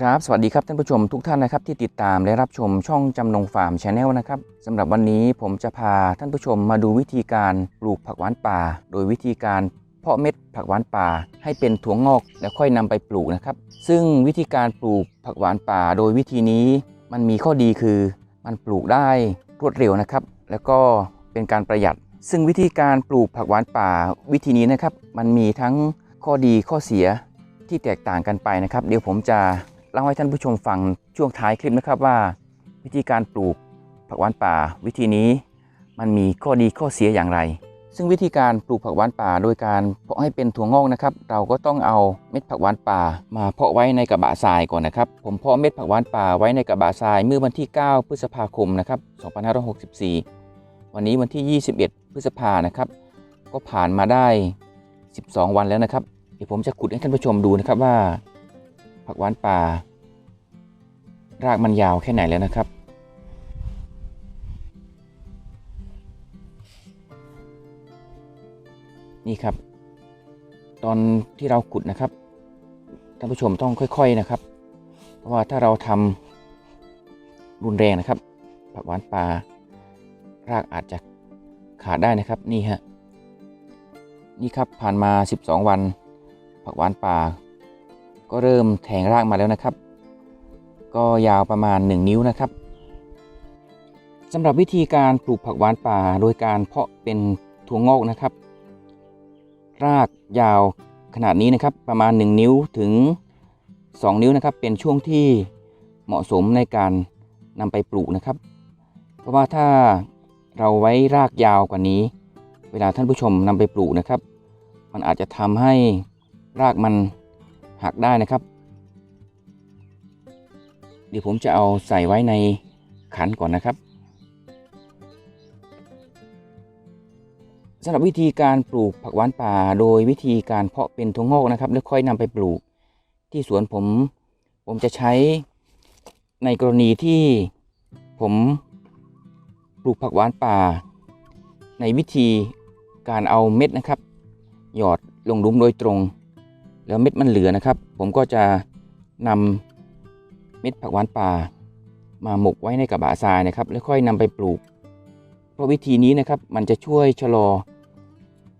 ครับสวัสดีครับท่านผู้ชมทุกท่านนะครับที่ติดตามและรับชมช่องจำนงฟาร์มชาแนลนะครับสำหรับวันนี้ผมจะพาท่านผู้ชมมาดูวิธีการปลูกผักหวานป่า โดยวิธีการเพาะเม็ดผักหวานป่าให้เป็นถั่วงอกแล้วค่อยนำไปปลูกนะครับ ซึ่งวิธีการปลูกผักหวานป่า โดยวิธีนี้มันมีข้อดีคือ มันปลูกได้รวดเร็วนะครับ แล้วก็เป็นการประหยัด ซึ่งวิธีการปลูกผักหวานป่าวิธีนี้นะครับ มันมีทั้งข้อดีข้อเสียที่แตกต่างกันไปนะครับ เดี๋ยวผมจะ เล่าให้ท่านผู้ชมฟังช่วงท้ายคลิปนะครับว่า วิธีการปลูกผักหวานป่า วิธีนี้มันมีข้อดีข้อเสียอย่างไร ซึ่งวิธีการปลูกผักหวานป่า โดยการเพาะให้เป็นถั่วงอกนะครับ เราก็ต้องเอาเม็ดผักหวานป่า มาเพาะไว้ในกระบะทรายก่อนนะครับ ผมเพาะเม็ดผักหวานป่าไว้ในกระบะทรายเมื่อวันที่ 9 พฤษภาคมนะครับ2564 วันนี้วันที่ 21 พฤษภานะครับ ก็ผ่านมาได้ 12 วันแล้วนะครับ เดี๋ยวผมจะขุดให้ท่านผู้ชมดูนะครับว่าผักหวานป่า รากมันยาวแค่ไหนแล้วนะครับ นี่ครับ ตอนที่เราขุดนะครับท่านผู้ชมต้องค่อย ๆนะครับ เพราะว่าถ้าเราทำรุนแรงนะครับ ผักหวานป่ารากอาจจะขาดได้นะครับนี่ฮะนี่ครับผ่านมา 12 วัน ผักหวานป่า ก็เริ่มแทงรากมาแล้วนะครับ ก็ยาวประมาณ 1 นิ้วนะครับสำหรับวิธีการปลูกผักหวานป่าโดยการเพาะเป็นถั่วงอกนะครับ รากยาวขนาดนี้นะครับประมาณ 1 นิ้วถึง 2 นิ้วนะครับ เป็นช่วงที่เหมาะสมในการนำไปปลูกนะครับ เพราะว่าถ้าเราไว้รากยาวกว่านี้ เวลาท่านผู้ชมนำไปปลูกนะครับ มันอาจจะทำให้รากมันหักได้นะครับ เดี๋ยวผมจะเอาใส่ไว้ในขันก่อนนะครับสำหรับวิธีการปลูกผักหวานป่า โดยวิธีการเพาะเป็นถั่วงอกนะครับ แล้วค่อยนำไปปลูกที่สวนผม ผมจะใช้ในกรณีที่ผมปลูกผักหวานป่า ในวิธีการเอาเม็ดนะครับ หยอดลงลุมโดยตรง แล้วเม็ดมันเหลือนะครับ ผมก็จะนำ เม็ดผักหวานป่า มาหมกไว้ในกระบะทรายนะครับ แล้วค่อยนำไปปลูก เพราะวิธีนี้นะครับมันจะช่วยชะลอ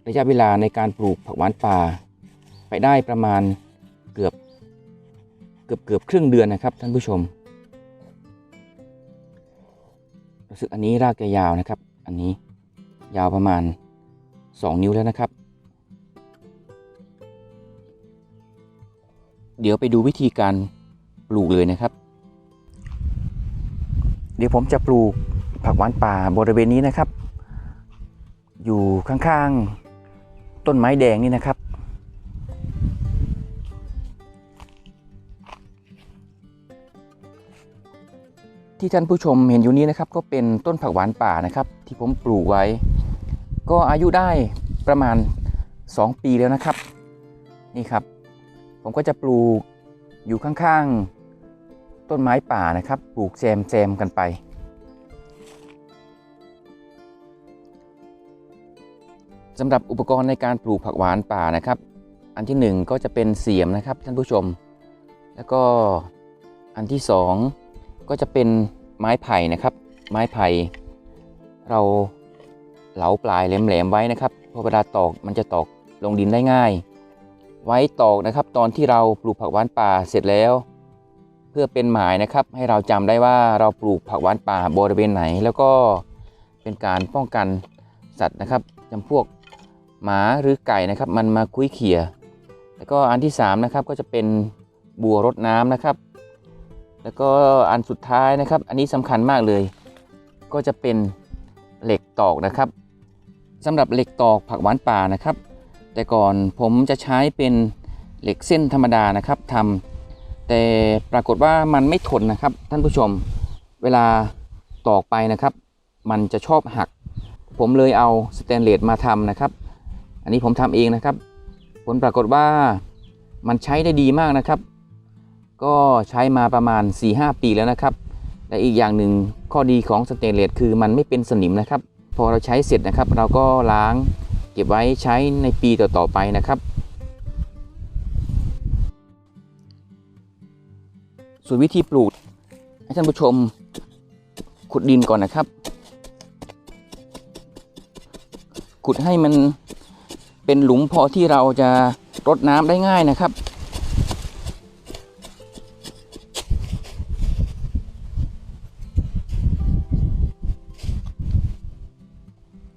ระยะเวลาในการปลูกผักหวานป่า ไปได้ประมาณเกือบเกือบเกือบครึ่งเดือนนะครับท่านผู้ชมรู้สึกอันนี้รากจะยาวนะครับ อันนี้ยาวประมาณ 2 นิ้วแล้วนะครับ เดี๋ยวไปดูวิธีการ ลูกเลยนะครับ เดี๋ยวผมจะปลูกผักหวานป่าบริเวณนี้นะครับ อยู่ข้างๆต้นไม้แดงนี่นะครับ ที่ท่านผู้ชมเห็นอยู่นี้นะครับ ก็เป็นต้นผักหวานป่านะครับ ที่ผมปลูกไว้ ก็อายุได้ประมาณ 2 ปีแล้วนะครับ นี่ครับ ผมก็จะปลูกอยู่ข้างๆ ต้นไม้ป่านะครับ ปลูกแซมแซมกันไป สำหรับอุปกรณ์ในการปลูกผักหวานป่านะครับ อันที่หนึ่งก็จะเป็นเสียมนะครับท่านผู้ชม แล้วก็อันที่สองก็จะเป็นไม้ไผ่นะครับ ไม้ไผ่เราเหลาปลายแหลมๆไว้นะครับเพอเวลาตอกมันจะตอกลงดินได้ง่าย ไว้ตอกนะครับ ตอนที่เราปลูกผักหวานป่าเสร็จแล้ว เพื่อเป็นหมายนะครับ ให้เราจำได้ว่าเราปลูกผักหวานป่าบริเวณไหน แล้วก็เป็นการป้องกันสัตว์นะครับจำพวกหมาหรือไก่นะครับ มันมาคุ้ยเขี่ยแล้วก็อันที่สามนะครับก็จะเป็นบัวรดน้ำนะครับ แล้วก็อันสุดท้ายนะครับ อันนี้สำคัญมากเลย ก็จะเป็นเหล็กตอกนะครับสำหรับเหล็กตอกผักหวานป่านะครับ แต่ก่อนผมจะใช้เป็นเหล็กเส้นธรรมดานะครับทำ แต่ปรากฏว่ามันไม่ทนนะครับ ท่านผู้ชม เวลาตอกไปนะครับ มันจะชอบหัก ผมเลยเอาสแตนเลสมาทำนะครับ อันนี้ผมทำเองนะครับ ผลปรากฏว่ามันใช้ได้ดีมากนะครับ ก็ใช้มาประมาณ 4-5 ปีแล้วนะครับ และอีกอย่างหนึ่งข้อดีของสเตนเลสคือมันไม่เป็นสนิมนะครับ พอเราใช้เสร็จนะครับ เราก็ล้างเก็บไว้ใช้ในปีต่อๆไปนะครับ ส่วนวิธีปลูก ให้ท่านผู้ชมขุดดินก่อนนะครับ ขุดให้มันเป็นหลุมพอที่เราจะรดน้ำได้ง่ายนะครับ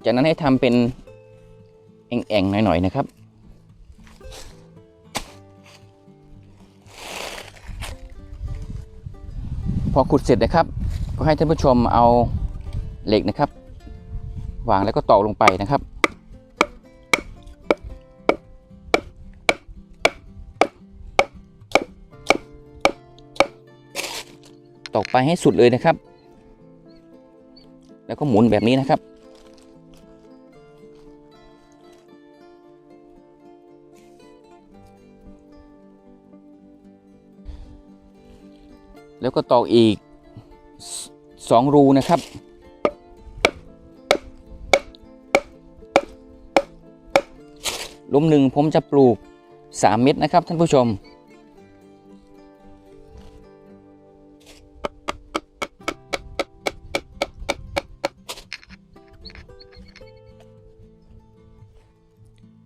จากนั้นให้ทำเป็นแอ่งๆหน่อยๆนะครับ พอขุดเสร็จนะครับ ก็ให้ท่านผู้ชมเอาเหล็กนะครับ วางแล้วก็ตอกลงไปนะครับ ตอกไปให้สุดเลยนะครับ แล้วก็หมุนแบบนี้นะครับ แล้วก็ตอกอีกสองรูนะครับ ลุมหนึ่งผมจะปลูก 3 เม็ดนะครับท่านผู้ชม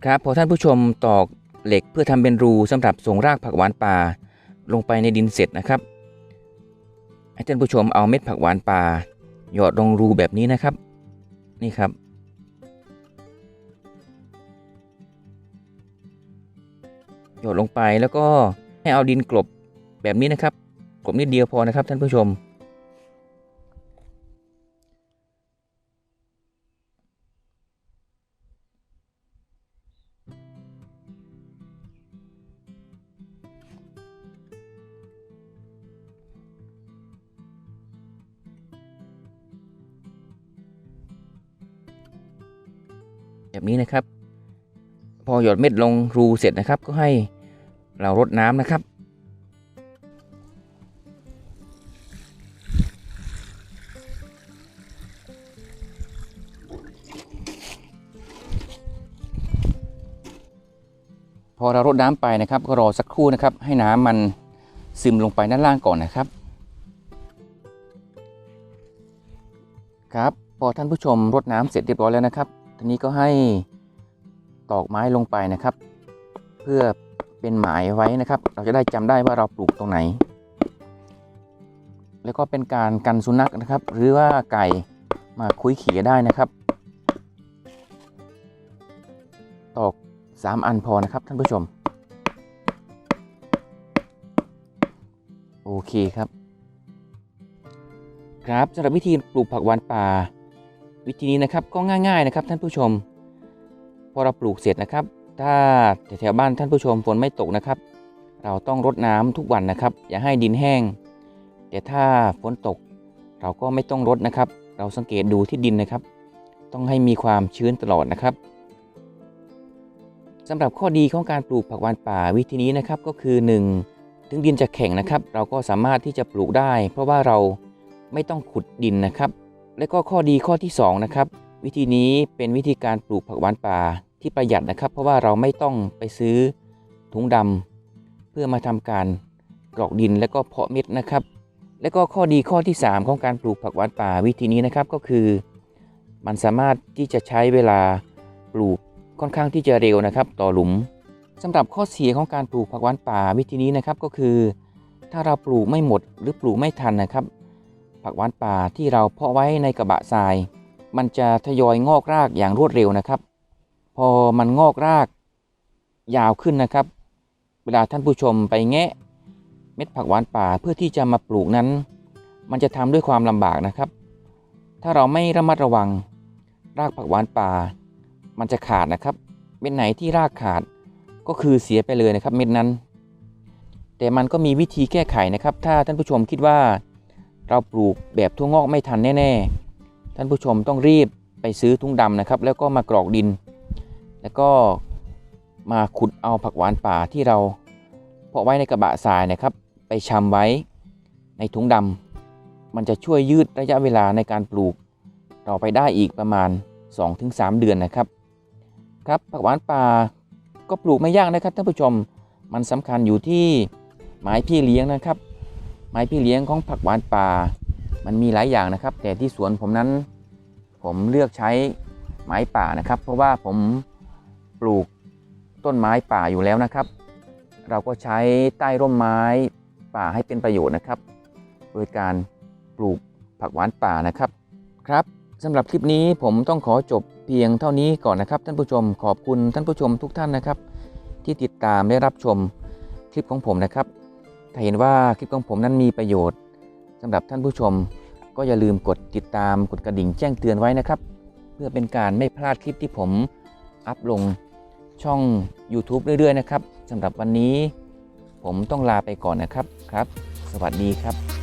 ครับพอท่านผู้ชมตอกเหล็กเพื่อทำเป็นรูสำหรับส่งรากผักหวานป่า ลงไปในดินเสร็จนะครับ ท่านผู้ชมเอาเม็ดผักหวานป่า หยอดลงรูแบบนี้นะครับ นี่ครับ หยอดลงไปแล้วก็ให้เอาดินกลบแบบนี้นะครับกลบนิดเดียวพอนะครับท่านผู้ชม แบบนี้นะครับ พอหยดเม็ดลงรูเสร็จนะครับ ก็ให้เรารดน้ำนะครับ พอเรารดน้ำไปนะครับ ก็รอสักครู่นะครับ ให้น้ำมันซึมลงไปด้านล่างก่อนนะครับครับพอท่านผู้ชมรดน้ำเสร็จเรียบร้อยแล้วนะครับ ทีนี้ก็ให้ตอกไม้ลงไปนะครับ เพื่อเป็นหมายไว้นะครับ เราจะได้จำได้ว่าเราปลูกตรงไหน แล้วก็เป็นการกันสุนัขนะครับ หรือว่าไก่มาคุยเขี่ยได้นะครับ ตอก 3 อันพอนะครับท่านผู้ชม โอเคครับ ครับสำหรับวิธีปลูกผักหวานป่า วิธีนี้นะครับก็ง่ายๆนะครับท่านผู้ชม พอเราปลูกเสร็จนะครับ ถ้าแถวๆบ้านท่านผู้ชมฝนไม่ตกนะครับ เราต้องรดน้ำทุกวันนะครับ อย่าให้ดินแห้ง แต่ถ้าฝนตก เราก็ไม่ต้องรดนะครับ เราสังเกตดูที่ดินนะครับ ต้องให้มีความชื้นตลอดนะครับสำหรับข้อดีของการปลูกผักหวานป่าวิธีนี้นะครับก็คือ 1. ถึงดินจะแข็งนะครับ เราก็สามารถที่จะปลูกได้ เพราะว่าเราไม่ต้องขุดดินนะครับ และก็ข้อดีข้อที่2นะครับวิธีนี้เป็นวิธีการปลูกผักหวานป่าที่ประหยัดนะครับ เพราะว่าเราไม่ต้องไปซื้อถุงดำเพื่อมาทำการกรอกดินและก็เพาะเม็ดนะครับ และก็ข้อดีข้อที่ 3 ของการปลูกผักหวานป่าวิธีนี้นะครับก็คือ มันสามารถที่จะใช้เวลาปลูกค่อนข้างที่จะเร็วนะครับ ต่อหลุมสำหรับข้อเสียของการปลูกผักหวานป่าวิธีนี้นะครับก็คือ ถ้าเราปลูกไม่หมดหรือปลูกไม่ทันนะครับ ผักหวานป่าที่เราเพาะไว้ในกระบะทราย มันจะทยอยงอกรากอย่างรวดเร็วนะครับ พอมันงอกรากยาวขึ้นนะครับ เวลาท่านผู้ชมไปแงะ เม็ดผักหวานป่าเพื่อที่จะมาปลูกนั้น มันจะทำด้วยความลำบากนะครับ ถ้าเราไม่ระมัดระวัง รากผักหวานป่า มันจะขาดนะครับ เม็ดไหนที่รากขาดก็คือเสียไปเลยนะครับเม็ดนั้น แต่มันก็มีวิธีแก้ไขนะครับ ถ้าท่านผู้ชมคิดว่า เราปลูกแบบทั่วงอกไม่ทันแน่ ๆ ท่านผู้ชมต้องรีบไปซื้อทุ่งดำนะครับ แล้วก็มากรอกดิน แล้วก็มาขุดเอาผักหวานป่าที่เราเพาะไว้ในกระบะทรายนะครับ ไปชำไว้ในถุงดำมันจะช่วยยืดระยะเวลาในการปลูกเราไปได้อีกประมาณ 2-3 เดือนนะครับ ครับผักหวานป่าก็ปลูกไม่ยากนะครับท่านผู้ชม มันสำคัญอยู่ที่ไม้พี่เลี้ยงนะครับ ไม้พี่เลี้ยงของผักหวานป่า มันมีหลายอย่างนะครับ แต่ที่สวนผมนั้น ผมเลือกใช้ไม้ป่านะครับ เพราะว่าผมปลูกต้นไม้ป่าอยู่แล้วนะครับ เราก็ใช้ใต้ร่มไม้ป่าให้เป็นประโยชน์นะครับ โดยการปลูกผักหวานป่านะครับครับสำหรับคลิปนี้ผมต้องขอจบเพียงเท่านี้ก่อนนะครับ ท่านผู้ชมขอบคุณท่านผู้ชมทุกท่านนะครับ ที่ติดตามได้รับชมคลิปของผมนะครับ ถ้าเห็นว่าคลิปของผมนั้นมีประโยชน์สำหรับท่านผู้ชม ก็อย่าลืมกดติดตามกดกระดิ่งแจ้งเตือนไว้นะครับ เพื่อเป็นการไม่พลาดคลิปที่ผมอัพลงช่อง YouTube เรื่อยๆนะครับสำหรับวันนี้ ผมต้องลาไปก่อนนะครับครับ สวัสดีครับ